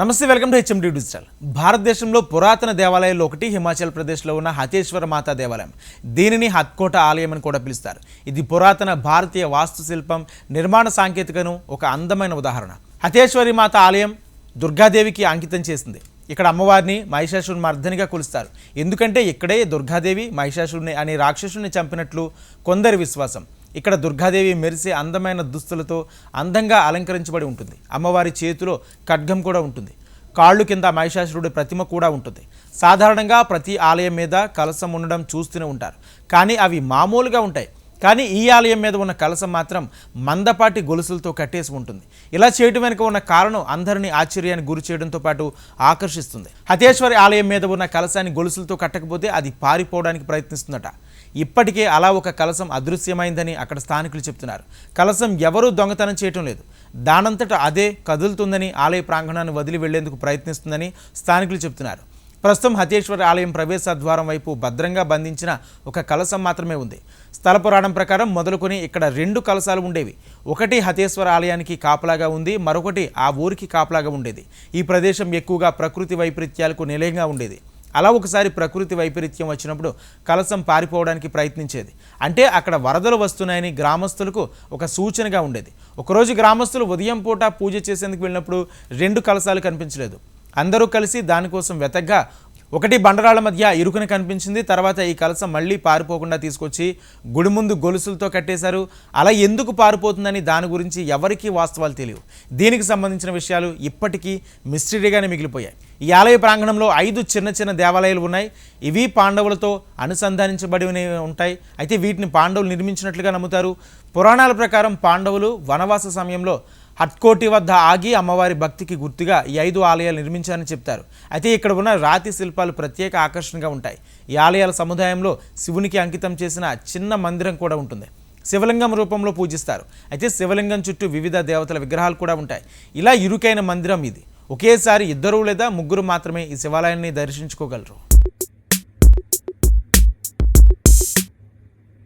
నమస్తే welcome to HMD digital. భారతదేశంలో పురాతన దేవాలయాల్లో ఒకటి హిమాచల్ ప్రదేశ్లో ఉన్న హతేశ్వర మాతా దేవాలయం. దీనిని హత్కోట ఆలయం అని కూడా పిలుస్తారు. ఇది పురాతన భారతీయ వాస్తుశిల్పం నిర్మాణ సాంకేతికను ఒక అందమైన ఉదాహరణ. హతేశ్వరి మాత ఆలయం దుర్గాదేవికి అంకితం చేసింది. ఇక్కడ అమ్మవారిని మహిషాసురుని మర్దనిగా కొలుస్తారు. ఎందుకంటే ఇక్కడే దుర్గాదేవి మహిషాసురుని అనే రాక్షసుని చంపినట్లు కొందరి విశ్వాసం. ఇక్కడ దుర్గాదేవి మెరిసే అందమైన దుస్తులతో అందంగా అలంకరించబడి ఉంటుంది. అమ్మవారి చేతిలో ఖడ్గం కూడా ఉంటుంది. కాళ్ళు కింద మహిషాసురుడి ప్రతిమ కూడా ఉంటుంది. సాధారణంగా ప్రతి ఆలయం మీద కలసం ఉండడం చూస్తూనే ఉంటారు. కానీ అవి మామూలుగా ఉంటాయి. కానీ ఈ ఆలయం మీద ఉన్న కలసం మాత్రం మందపాటి గొలుసులతో కట్టేసి ఉంటుంది. ఇలా చేయడం వెనుక ఉన్న కారణం అందరినీ ఆశ్చర్యానికి గురి చేయడంతో పాటు ఆకర్షిస్తుంది. హతేశ్వరి ఆలయం మీద ఉన్న కలసాన్ని గొలుసులతో కట్టకపోతే అది పారిపోవడానికి ప్రయత్నిస్తుందట. ఇప్పటికే అలా ఒక కలసం అదృశ్యమైందని అక్కడ స్థానికులు చెప్తున్నారు. కలసం ఎవరూ దొంగతనం చేయటం లేదు. దానంతట అదే కదులుతుందని ఆలయ ప్రాంగణాన్ని వదిలి వెళ్ళేందుకు ప్రయత్నిస్తుందని స్థానికులు చెప్తున్నారు. ప్రస్తుతం హతేశ్వర ఆలయం ప్రవేశ ద్వారం వైపు భద్రంగా బంధించిన ఒక కలసం మాత్రమే ఉంది. స్థల పురాణం ప్రకారం మొదలుకొని ఇక్కడ రెండు కలసాలు ఉండేవి. ఒకటి హతేశ్వర ఆలయానికి కాపలాగా ఉంది మరొకటి ఆ ఊరికి కాపలాగా ఉండేది. ఈ ప్రదేశం ఎక్కువగా ప్రకృతి వైపరీత్యాలకు నిలయంగా ఉండేది. అలా ఒకసారి ప్రకృతి వైపరీత్యం వచ్చినప్పుడు కలసం పారిపోవడానికి ప్రయత్నించేది. అంటే అక్కడ వరదలు వస్తున్నాయని గ్రామస్తులకు ఒక సూచనగా ఉండేది. ఒకరోజు గ్రామస్తులు ఉదయం పూట పూజ చేసేందుకు వెళ్ళినప్పుడు రెండు కలసాలు కనిపించలేదు. అందరూ కలిసి దానికోసం వెతగ్గా ఒకటి బండరాళ్ళ మధ్య ఇరుకున కనిపించింది. తర్వాత ఈ కలసం మళ్ళీ పారిపోకుండా తీసుకొచ్చి గుడి ముందు గొలుసులతో కట్టేశారు. అలా ఎందుకు పారిపోతుందని దాని గురించి ఎవరికీ వాస్తవాలు తెలియవు. దీనికి సంబంధించిన విషయాలు ఇప్పటికీ మిస్టరీగానే మిగిలిపోయాయి. ఈ ఆలయ ప్రాంగణంలో ఐదు చిన్న చిన్న దేవాలయాలు ఉన్నాయి. ఇవి పాండవులతో అనుసంధానించబడి ఉంటాయి. అయితే వీటిని పాండవులు నిర్మించినట్లుగా నమ్ముతారు. పురాణాల ప్రకారం పాండవులు వనవాస సమయంలో హట్కోటి వద్ద ఆగి అమ్మవారి భక్తికి గుర్తుగా ఈ ఐదు ఆలయాలు నిర్మించారని చెప్తారు. అయితే ఇక్కడ ఉన్న రాతి శిల్పాలు ప్రత్యేక ఆకర్షణగా ఉంటాయి. ఈ ఆలయాల సముదాయంలో శివునికి అంకితం చేసిన చిన్న మందిరం కూడా ఉంటుంది. శివలింగం రూపంలో పూజిస్తారు. అయితే శివలింగం చుట్టూ వివిధ దేవతల విగ్రహాలు కూడా ఉంటాయి. ఇలా ఇరుకైన మందిరం ఇది. ఒకేసారి ఇద్దరు లేదా ముగ్గురు మాత్రమే ఈ శివాలయాన్ని దర్శించుకోగలరు.